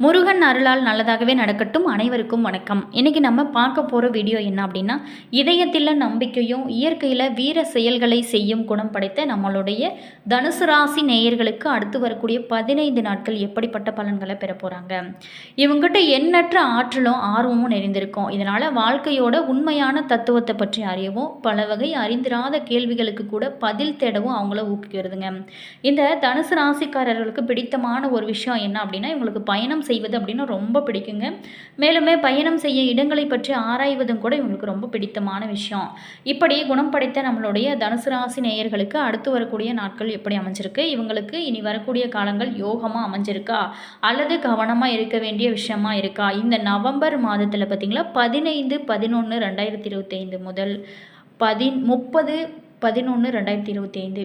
முருகன் அருளால் நல்லதாகவே நடக்கட்டும். அனைவருக்கும் வணக்கம். இன்னைக்கு நம்ம பார்க்க போகிற வீடியோ என்ன அப்படின்னா இதயத்தில் நம்பிக்கையும் இயற்கையில் வீர செயல்களை செய்யும் குணம் படைத்த நம்மளுடைய தனுசு ராசி நேயர்களுக்கு அடுத்து வரக்கூடிய பதினைந்து நாட்கள் எப்படிப்பட்ட பலன்களை பெற போகிறாங்க இவங்ககிட்ட எண்ணற்ற ஆற்றலும் ஆர்வமும் நிறைந்திருக்கும். இதனால் வாழ்க்கையோட உண்மையான தத்துவத்தை பற்றி அறியவும் பல வகை அறிந்திராத கேள்விகளுக்கு கூட பதில் தேடவும் அவங்கள ஊக்குவிக்கிறதுங்க. இந்த தனுசு ராசிக்காரர்களுக்கு பிடித்தமான ஒரு விஷயம் என்ன அப்படின்னா இவங்களுக்கு பயணம் செய்வது அப்படின்னா ரொம்ப பிடிக்குங்க. மேலுமே பயணம் செய்ய இடங்களை பற்றி ஆராய்வதும் கூட இவங்களுக்கு ரொம்ப பிடித்தமான விஷயம். இப்படி குணம் படைத்த நம்மளுடைய தனுசு ராசி நேயர்களுக்கு அடுத்து வரக்கூடிய நாட்கள் எப்படி அமைஞ்சிருக்கு? இவங்களுக்கு இனி வரக்கூடிய காலங்கள் யோகமாக அமைஞ்சிருக்கா? அல்லது கவனமாக இருக்க வேண்டிய விஷயமா இருக்கா? இந்த நவம்பர் மாதத்தில் பார்த்தீங்களா பதினைந்து பதினொன்று ரெண்டாயிரத்தி இருபத்தைந்து முதல் பதி முப்பது பதினொன்று ரெண்டாயிரத்தி இருபத்தி ஐந்து.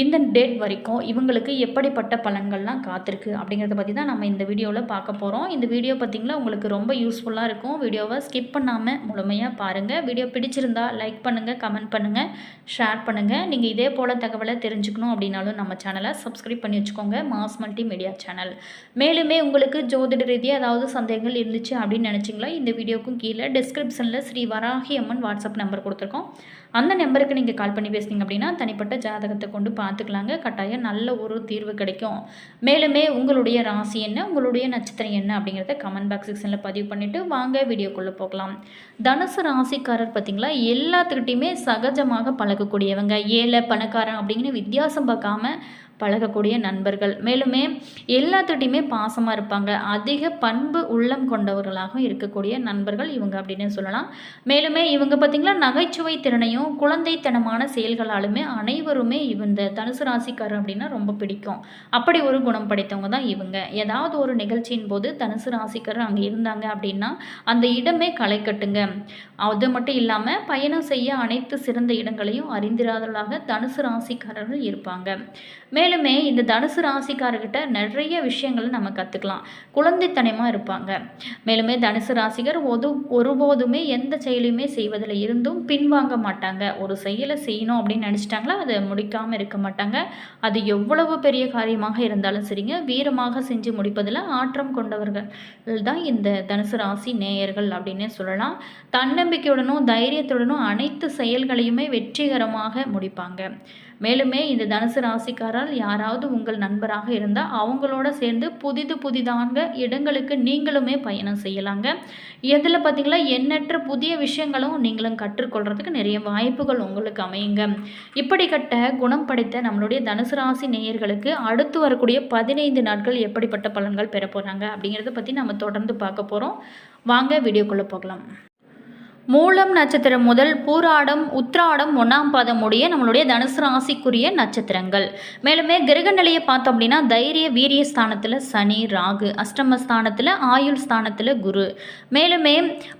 இந்த டேட் வரைக்கும் இவங்களுக்கு எப்படிப்பட்ட பலன்கள்லாம் காத்திருக்கு அப்படிங்கிறத பற்றி தான் நம்ம இந்த வீடியோவில் பார்க்க போகிறோம் இந்த வீடியோ பார்த்திங்களா உங்களுக்கு ரொம்ப யூஸ்ஃபுல்லாக இருக்கும். வீடியோவை ஸ்கிப் பண்ணாமல் முழுமையாக பாருங்கள் வீடியோ பிடிச்சிருந்தா லைக் பண்ணுங்கள் கமெண்ட் பண்ணுங்கள் ஷேர் பண்ணுங்கள் நீங்கள் இதே போல் தகவலை தெரிஞ்சுக்கணும் அப்படின்னாலும் நம்ம சேனலை சப்ஸ்கிரைப் பண்ணி வச்சுக்கோங்க. மாஸ் மல்டி மீடியா சேனல் மேலுமே உங்களுக்கு ஜோதிட ரீதியாக ஏதாவது சந்தேகங்கள் இருந்துச்சு அப்படின்னு நினச்சிங்களா இந்த வீடியோக்கும் கீழே டிஸ்கிரிப்ஷனில் ஸ்ரீ வராகி அம்மன் வாட்ஸ்அப் நம்பர் கொடுத்துருக்கோம். அந்த நம்பருக்கு நீங்கள் கால் பண்ணி பேசுனீங்க அப்படின்னா தனிப்பட்ட ஜாதகத்தை கொண்டு பார்த்துக்கலாங்க. கட்டாயம் நல்ல ஒரு தீர்வு கிடைக்கும். மேலுமே உங்களுடைய ராசி என்ன உங்களுடைய நட்சத்திரம் என்ன அப்படிங்கிறத கமெண்ட் பாக்ஸ் செக்ஷனில் பதிவு பண்ணிவிட்டு வாங்க வீடியோக்குள்ளே போகலாம். தனுசு ராசிக்காரர் பார்த்திங்களா? எல்லாத்துக்கிட்டையுமே சகஜமாக பழகக்கூடியவங்க. ஏழை பணக்காரன் அப்படிங்கிற வித்தியாசம் பார்க்காம பழகக்கூடிய நண்பர்கள். மேலுமே எல்லாத்துட்டையுமே பாசமாக இருப்பாங்க. அதிக பண்பு உள்ளம் கொண்டவர்களாகவும் இருக்கக்கூடிய நண்பர்கள் இவங்க அப்படின்னு சொல்லலாம். மேலுமே இவங்க பார்த்திங்கன்னா நகைச்சுவை திறனையும் குழந்தைத்தனமான செயல்களாலுமே அனைவருமே இந்த தனுசு ராசிக்காரர் அப்படின்னா ரொம்ப பிடிக்கும். அப்படி ஒரு குணம் படைத்தவங்க தான் இவங்க. ஏதாவது ஒரு நிகழ்ச்சியின் போது தனுசு ராசிக்காரர் அங்கே இருந்தாங்க அப்படின்னா அந்த இடமே களை கட்டுங்க. அது மட்டும் இல்லாமல் பயணம் செய்ய அனைத்து சிறந்த இடங்களையும் அறிந்திராதவர்களாக தனுசு ராசிக்காரர்கள் இருப்பாங்க. மே மேலுமே இந்த தனுசு ராசிக்காரர்கிட்ட நிறைய விஷயங்களை நம்ம கற்றுக்கலாம் குழந்தைத்தனமாக இருப்பாங்க. மேலுமே தனுசு ராசிகர் ஒது ஒருபோதுமே எந்த செயலையுமே செய்வதில் இருந்தும் பின்வாங்க மாட்டாங்க. ஒரு செயலை செய்யணும் அப்படின்னு நினச்சிட்டாங்களா அதை முடிக்காமல் இருக்க மாட்டாங்க. அது எவ்வளவு பெரிய காரியமாக இருந்தாலும் சரிங்க வீரமாக செஞ்சு முடிப்பதில் ஆற்றம் கொண்டவர்கள் தான் இந்த தனுசு ராசி நேயர்கள் அப்படின்னு சொல்லலாம். தன்னம்பிக்கையுடனும் தைரியத்துடனும் அனைத்து செயல்களையுமே வெற்றிகரமாக முடிப்பாங்க. மேலுமே இந்த தனுசு ராசிக்காரால் யாராவது உங்கள் நண்பராக இருந்தால் அவங்களோட சேர்ந்து புதிது புதிதான இடங்களுக்கு நீங்களுமே பயணம் செய்யலாங்க. இதில் பார்த்தீங்களா எண்ணற்ற புதிய விஷயங்களும் நீங்களும் கற்றுக்கொள்கிறதுக்கு நிறைய வாய்ப்புகள் உங்களுக்கு அமையுங்க. இப்படிப்பட்ட குணம் படைத்த நம்மளுடைய தனுசு ராசி நேயர்களுக்கு அடுத்து வரக்கூடிய பதினைந்து நாட்கள் எப்படிப்பட்ட பலன்கள் பெற போகிறாங்க அப்படிங்கிறத பற்றி நம்ம தொடர்ந்து பார்க்க போகிறோம் வாங்க வீடியோக்குள்ளே போகலாம். மூலம் நட்சத்திரம் முதல் பூராடம் உத்ராடம் ஒன்றாம் பாதம் உடைய நம்மளுடைய தனுசு ராசிக்குரிய நட்சத்திரங்கள். மேலுமே கிரக நிலையை பார்த்தோம் அப்படின்னா தைரிய வீரிய ஸ்தானத்தில் சனி ராகு அஷ்டம ஸ்தானத்தில் ஆயுள் ஸ்தானத்தில் குரு. மேலுமே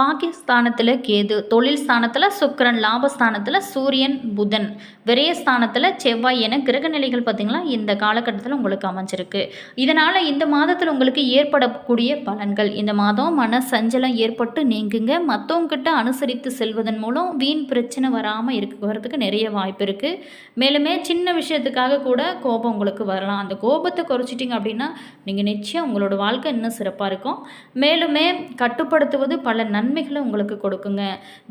பாகிஸ்தானத்தில் கேது தொழில் ஸ்தானத்தில் சுக்கரன் லாபஸ்தானத்தில் சூரியன் புதன். விரயஸ்தானத்தில் செவ்வாய் என கிரக நிலைகள் பார்த்திங்கன்னா இந்த காலகட்டத்தில் உங்களுக்கு அமைஞ்சிருக்கு. இதனால் இந்த மாதத்தில் உங்களுக்கு ஏற்படக்கூடிய பலன்கள் இந்த மாதம் மன சஞ்சலம் ஏற்பட்டு நீங்குங்க. மற்றவங்கிட்ட அனுசரித்து செல்வதன் மூலம் வீண் பிரச்சனை வராமல் இருக்கிறதுக்கு நிறைய வாய்ப்பு இருக்குது மேலுமே சின்ன விஷயத்துக்காக கூட கோபம் உங்களுக்கு வரலாம். அந்த கோபத்தை குறைச்சிட்டிங்க அப்படின்னா நீங்கள் நிச்சயம் உங்களோட வாழ்க்கை இன்னும் சிறப்பாக இருக்கும். மேலுமே கட்டுப்படுத்துவது பல நன்மைகளை உங்களுக்கு கொடுக்குங்க.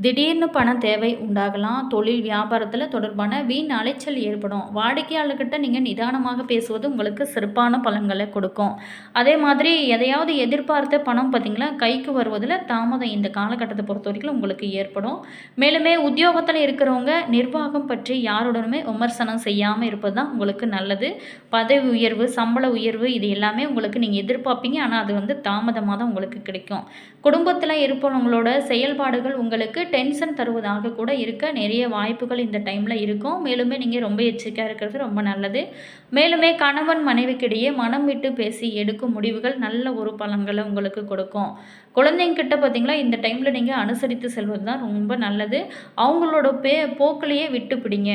திடீர்னு பண தேவை உண்டாகலாம். தொழில் வியாபாரத்தில் தொடர்பான வீண் அலைச்சல் ஏற்படும். வாடிக்கையாளர்கிட்ட நீங்கள் நிதானமாக பேசுவது உங்களுக்கு சிறப்பான பலன்களை கொடுக்கும். அதே மாதிரி எதையாவது எதிர்பார்த்த பணம் பார்த்திங்களா கைக்கு வருவதில் தாமதம் இந்த காலகட்டத்தை பொறுத்த வரைக்கும் உங்களுக்கு ஏற்படும். மேலுமே உத்தியோகத்தில் இருக்கிறவங்க நிர்வாகம் பற்றி யாருடனுமே விமர்சனம் செய்யாமல் இருப்பது தான் உங்களுக்கு நல்லது. பதவி உயர்வு சம்பள உயர்வு இது எல்லாமே உங்களுக்கு நீங்கள் எதிர்பார்ப்பீங்க. ஆனால் அது வந்து தாமதமாக தான் உங்களுக்கு கிடைக்கும். குடும்பத்தில் இருப்பவங்களோட செயல்பாடுகள் உங்களுக்கு டென்ஷன் தருவதாக கூட இருக்க நிறைய வாய்ப்புகள் இந்த டைமில் இருக்கும். மேலுமே நீங்கள் ரொம்ப எச்சரிக்கையாக இருக்கிறது ரொம்ப நல்லது. மேலுமே கணவன் மனைவிக்கிடையே மனம் விட்டு பேசி எடுக்கும் முடிவுகள் நல்ல ஒரு பலன்களை உங்களுக்கு கொடுக்கும். குழந்தைங்கிட்ட பார்த்தீங்களா இந்த டைமில் நீங்கள் அனுசரித்து செல்வது தான் ரொம்ப நல்லது. அவங்களோட பே போக்கிலேயே விட்டு பிடிங்க.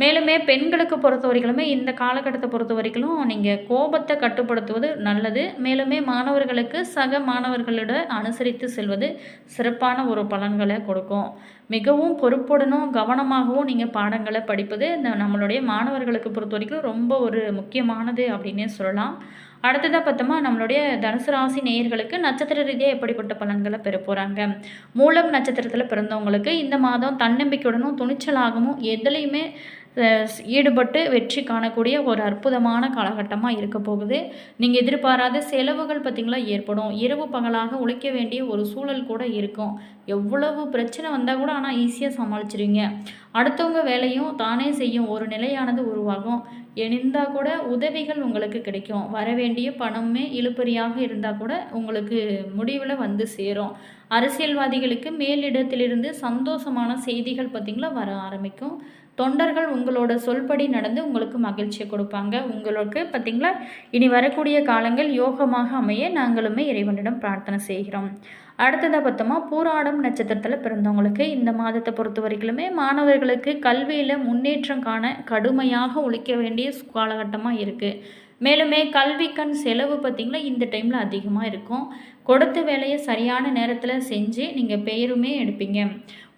மேலுமே பெண்களுக்கு பொறுத்த வரைக்குமே இந்த காலகட்டத்தை பொறுத்த வரைக்கும் நீங்கள் கோபத்தை கட்டுப்படுத்துவது நல்லது. மேலுமே மாணவர்களுக்கு சக மாணவர்களோட அனுசரித்து செல்வது சிறப்பான ஒரு பலன்களை கொடுக்கும். மிகவும் பொறுப்புடனும் கவனமாகவும் நீங்கள் பாடங்களை படிப்பது இந்த நம்மளுடைய மாணவர்களுக்கு பொறுத்த வரைக்கும் ரொம்ப ரொம்ப ஒரு முக்கியமானது அப்படின்னே சொல்லலாம். அடுத்ததாக பார்த்தோமா நம்மளுடைய தனுசு ராசி நேயர்களுக்கு நட்சத்திர ரீதியாக எப்படிப்பட்ட பலன்களை பெற போகிறாங்க மூலம் நட்சத்திரத்தில் பிறந்தவங்களுக்கு இந்த மாதம் தன்னம்பிக்கையுடனும் துணிச்சலாகவும் எதுலேயுமே ஈடுபட்டு வெற்றி காணக்கூடிய ஒரு அற்புதமான காலகட்டமாக இருக்க போகுது. நீங்கள் எதிர்பாராத செலவுகள் பார்த்திங்களா ஏற்படும். இரவு பகலாக உழைக்க வேண்டிய ஒரு சூழல் கூட இருக்கும். எவ்வளவு பிரச்சனை வந்தால் கூட ஆனால் ஈஸியாக சமாளிச்சிருவீங்க. அடுத்தவங்க வேலையும் தானே செய்யும். ஒரு நிலையானது உருவாகும். இருந்தால் கூட உதவிகள் உங்களுக்கு கிடைக்கும். வர வேண்டிய பணமே இழுப்பறியாக இருந்தால் கூட உங்களுக்கு முடிவில் வந்து சேரும். அரசியல்வாதிகளுக்கு மேலிடத்திலிருந்து சந்தோஷமான செய்திகள் பார்த்திங்களா வர ஆரம்பிக்கும். தொண்டர்கள் உங்களோட சொல்படி நடந்து உங்களுக்கு மகிழ்ச்சியை கொடுப்பாங்க. உங்களுக்கு பார்த்திங்களா? இனி வரக்கூடிய காலங்கள் யோகமாக அமைய நாங்களுமே இறைவனிடம் பிரார்த்தனை செய்கிறோம். அடுத்ததாக பார்த்தோமா? பூராடம் நட்சத்திரத்தில் பிறந்தவங்களுக்கு இந்த மாதத்தை பொறுத்த வரைக்குமே மாணவர்களுக்கு கல்வியில் முன்னேற்றம் காண கடுமையாக உழைக்க வேண்டிய காலகட்டமாக இருக்குது மேலுமே கல்விக்கண் செலவு பார்த்திங்களா? இந்த டைமில் அதிகமாக இருக்கும். கொடுத்த வேலையை சரியான நேரத்தில் செஞ்சு நீங்கள் பெயருமே எடுப்பீங்க.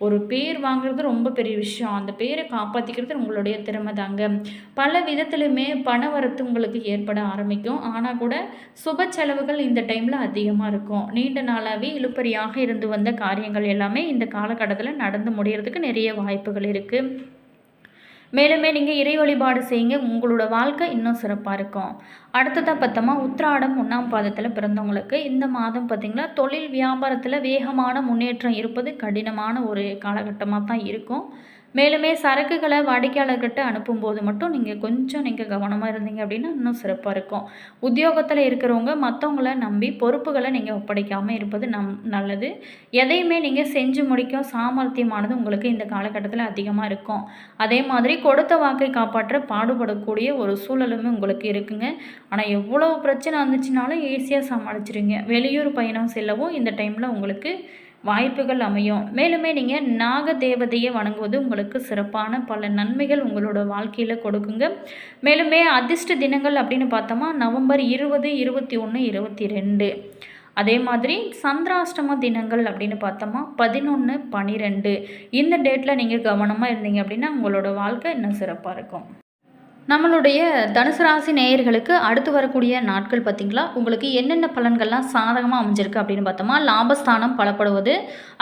ஒரு பேர் வாங்குறது ரொம்ப பெரிய விஷயம். அந்த பேரை காப்பாற்றிக்கிறது உங்களுடைய திறமை தாங்க. பல விதத்துலையுமே பண வரத்து உங்களுக்கு ஏற்பட ஆரம்பிக்கும். ஆனால் கூட சுப செலவுகள் இந்த டைமில் அதிகமாக இருக்கும். நீண்ட நாளாகவே இழுப்பறியாக இருந்து வந்த காரியங்கள் எல்லாமே இந்த காலகட்டத்தில் நடந்து முடிகிறதுக்கு நிறைய வாய்ப்புகள் இருக்குது மேலுமே நீங்கள் இறை வழிபாடு செய்யுங்க. உங்களோட வாழ்க்கை இன்னும் சிறப்பாக இருக்கும். அடுத்ததாக பார்த்தோமா உத்திராடம் ஒன்றாம் பாதத்தில் பிறந்தவங்களுக்கு இந்த மாதம் பார்த்திங்கன்னா தொழில் வியாபாரத்தில் வேகமான முன்னேற்றம் இருப்பது கடினமான ஒரு காலகட்டமாக தான் இருக்கும். மேலுமே சரக்குகளை வாடிக்கையாளர்கிட்ட அனுப்பும்போது மட்டும் நீங்கள் கொஞ்சம் நீங்கள் கவனமாக இருந்தீங்க அப்படின்னா இன்னும் சிறப்பாக இருக்கும். உத்தியோகத்தில் இருக்கிறவங்க மற்றவங்கள நம்பி பொறுப்புகளை நீங்கள் ஒப்படைக்காமல் இருப்பது நம் நல்லது. எதையுமே நீங்கள் செஞ்சு முடிக்கும் சாமர்த்தியமானது உங்களுக்கு இந்த காலகட்டத்தில் அதிகமாக இருக்கும். அதே மாதிரி கொடுத்த வாக்கை காப்பாற்ற பாடுபடக்கூடிய ஒரு சூழலுமே உங்களுக்கு இருக்குங்க. ஆனால் எவ்வளோ பிரச்சனை வந்துச்சுனாலும் ஈஸியாக சமாளிச்சிருங்க. வெளியூர் பயணம் செல்லவும் இந்த டைமில் உங்களுக்கு வாய்ப்புகள் அமையும். மேலுமே நீங்கள் நாக தேவதையை வணங்குவது உங்களுக்கு சிறப்பான பல நன்மைகள் உங்களோட வாழ்க்கையில் கொடுக்குங்க. மேலுமே அதிர்ஷ்ட தினங்கள் அப்படின்னு பார்த்தோமா நவம்பர் இருபது இருபத்தி ஒன்று இருபத்தி ரெண்டு. அதே மாதிரி சந்திராஷ்டம தினங்கள் அப்படின்னு பார்த்தோமா பதினொன்று பனிரெண்டு. இந்த டேட்டில் நீங்கள் கவனமாக இருந்தீங்க அப்படின்னா உங்களோட வாழ்க்கை இன்னும் சிறப்பாக இருக்கும். நம்மளுடைய தனுசு ராசி நேயர்களுக்கு அடுத்து வரக்கூடிய நாட்கள் பார்த்திங்களா? உங்களுக்கு என்னென்ன பலன்கள்லாம் சாதகமாக அமைஞ்சிருக்கு அப்படின்னு பார்த்தோமா? லாபஸ்தானம் பலப்படுவது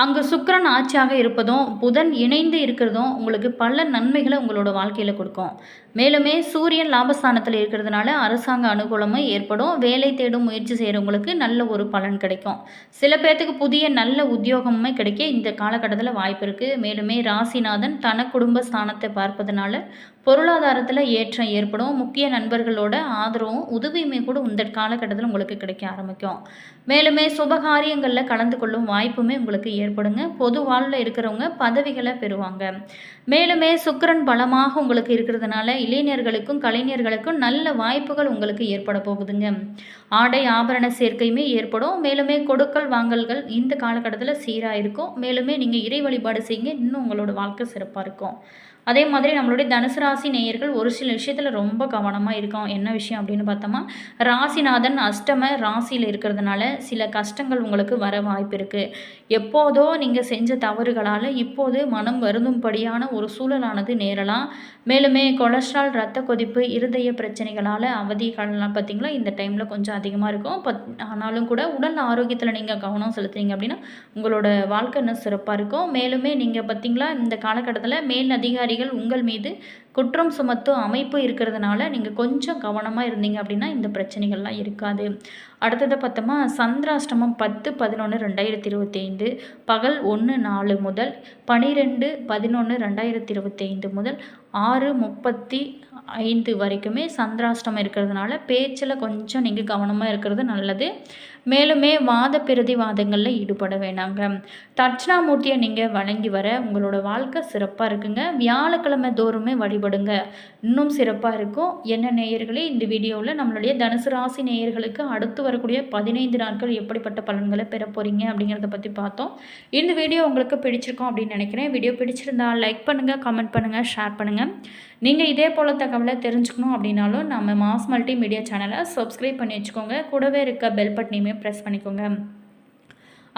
அங்கு சுக்கரன் ஆட்சியாக இருப்பதும் புதன் இணைந்து இருக்கிறதும் உங்களுக்கு பல நன்மைகளை உங்களோட வாழ்க்கையில் கொடுக்கும். மேலுமே சூரியன் லாபஸ்தானத்தில் இருக்கிறதுனால அரசாங்க அனுகூலமும் ஏற்படும். வேலை தேடும் முயற்சி செய்கிறவங்களுக்கு நல்ல ஒரு பலன் கிடைக்கும். சில பேர்த்துக்கு புதிய நல்ல உத்தியோகமுமே கிடைக்க இந்த காலகட்டத்தில் வாய்ப்பு இருக்குது மேலுமே ராசிநாதன் தன குடும்ப ஸ்தானத்தை பார்ப்பதனால பொருளாதாரத்தில் ஏற்றம் ஏற்படும். முக்கிய நண்பர்களோட ஆதரவும் உதவியுமே கூட இந்த காலகட்டத்தில் உங்களுக்கு கிடைக்க ஆரம்பிக்கும். மேலுமே சுபகாரியங்களில் கலந்து கொள்ளும் வாய்ப்புமே உங்களுக்கு ஏற்படுங்க. பொது வாழ்வில் இருக்கிறவங்க பதவிகளை பெறுவாங்க. மேலுமே சுக்கரன் பலமாக உங்களுக்கு இருக்கிறதுனால இளைஞர்களுக்கும் கலைஞர்களுக்கும் நல்ல வாய்ப்புகள் உங்களுக்கு ஏற்பட போகுதுங்க. ஆடை ஆபரண சேர்க்கையுமே ஏற்படும். மேலுமே கொடுக்கல் வாங்கல்கள் இந்த காலகட்டத்தில் சீராக இருக்கும் மேலுமே நீங்கள் இறை வழிபாடு செய்யுங்க. இன்னும் உங்களோட வாழ்க்கை சிறப்பாக இருக்கும். அதே மாதிரி நம்மளுடைய தனுசு ராசி நேயர்கள் ஒரு சில விஷயத்தில் ரொம்ப கவனமாக இருக்கும் என்ன விஷயம் அப்படின்னு பார்த்தோமா? ராசிநாதன் அஷ்டம ராசியில் இருக்கிறதுனால சில கஷ்டங்கள் உங்களுக்கு வர வாய்ப்பு இருக்குது எப்போதோ நீங்கள் செஞ்ச தவறுகளால் இப்போது மனம் வருந்தும்படியான ஒரு சூழலானது நேரலாம். மேலுமே கொலஸ்ட்ரால் ரத்த கொதிப்பு இருதய பிரச்சனைகளால் அவதிகள்லாம் பார்த்திங்களா? இந்த டைமில் கொஞ்சம் அதிகமாக இருக்கும். பத் ஆனாலும் கூட உடல் ஆரோக்கியத்தில் நீங்கள் கவனம் செலுத்துறீங்க அப்படின்னா உங்களோட வாழ்க்கை இன்னும் சிறப்பாக இருக்கும். மேலுமே நீங்கள் பார்த்திங்களா? இந்த காலகட்டத்தில் மேல் அதிகாரிகள் அதிகாரிகள் உங்கள் மீது குற்றம் சுமத்தும் அமைப்பு இருக்கிறதுனால நீங்கள் கொஞ்சம் கவனமாக இருந்தீங்க அப்படின்னா இந்த பிரச்சனைகள்லாம் இருக்காது. அடுத்தது பார்த்தோமா சந்திராஷ்டமம் பத்து பதினொன்று ரெண்டாயிரத்தி இருபத்தி ஐந்து பகல் ஒன்று நாலு முதல் பனிரெண்டு பதினொன்று ரெண்டாயிரத்தி இருபத்தி ஐந்து முதல் ஆறு முப்பத்தி ஐந்து வரைக்குமே சந்திராஷ்டமம் இருக்கிறதுனால பேச்சில் கொஞ்சம் நீங்கள் கவனமாக இருக்கிறது நல்லது. மேலுமே வாத பிரதிவாதங்களில் ஈடுபட வேணாங்க. தட்சிணாமூர்த்தியை நீங்கள் வழங்கி வர உங்களோட வாழ்க்கை சிறப்பாக இருக்குங்க. வியாழக்கிழமை தோறுமே வழிபடுங்க இன்னும் சிறப்பாக இருக்கும். என்ன நேயர்களே இந்த வீடியோவில் நம்மளுடைய தனுசு ராசி நேயர்களுக்கு அடுத்து வரக்கூடிய பதினைந்து நாட்கள் எப்படிப்பட்ட பலன்களை பெற போகிறீங்க அப்படிங்கிறத பற்றி பார்த்தோம். இந்த வீடியோ உங்களுக்கு பிடிச்சிருக்கோம் அப்படின்னு நினைக்கிறேன். வீடியோ பிடிச்சிருந்தா லைக் பண்ணுங்கள் கமெண்ட் பண்ணுங்கள் ஷேர் பண்ணுங்கள் நீங்கள் இதே போல் தகவலை தெரிஞ்சுக்கணும் அப்படின்னாலும் நம்ம மாஸ் மல்டி மீடியா சேனலை சப்ஸ்கிரைப் பண்ணி வச்சுக்கோங்க. கூடவே இருக்க பெல் பட்டனையுமே ப்ரெஸ் பண்ணிக்கோங்க.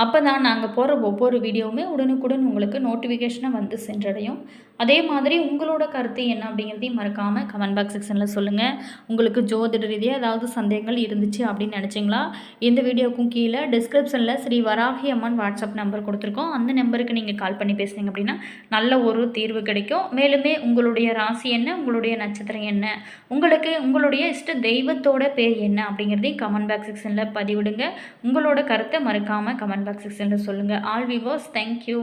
அப்போ தான் நாங்கள் போகிற ஒவ்வொரு வீடியோவுமே உடனுக்குடன் உங்களுக்கு நோட்டிஃபிகேஷனை வந்து சென்றடையும். அதே மாதிரி உங்களோட கருத்து என்ன அப்படிங்கிறதையும் மறக்காமல் கமெண்ட் பாக்ஸ் செக்ஷனில் சொல்லுங்கள் உங்களுக்கு ஜோதிட ரீதியாக ஏதாவது சந்தேகங்கள் இருந்துச்சு அப்படின்னு நினச்சிங்களா? இந்த வீடியோக்கும் கீழே டிஸ்கிரிப்ஷனில் ஸ்ரீ வராகி அம்மன் வாட்ஸ்அப் நம்பர் கொடுத்துருக்கோம். அந்த நம்பருக்கு நீங்கள் கால் பண்ணி பேசுனீங்க அப்படின்னா நல்ல ஒரு தீர்வு கிடைக்கும். மேலுமே உங்களுடைய ராசி என்ன? உங்களுடைய நட்சத்திரம் என்ன? உங்களுக்கு உங்களுடைய இஷ்ட தெய்வத்தோட பேர் என்ன அப்படிங்கிறதையும் கமெண்ட் பாக்ஸ் செக்ஷனில் பதிவிடுங்க. உங்களோட கருத்தை மறக்காமல் கமெண்ட் பாக்ஸ் செக்ஷனில் சொல்லுங்கள் ஆல் விவோஸ் தேங்க்யூ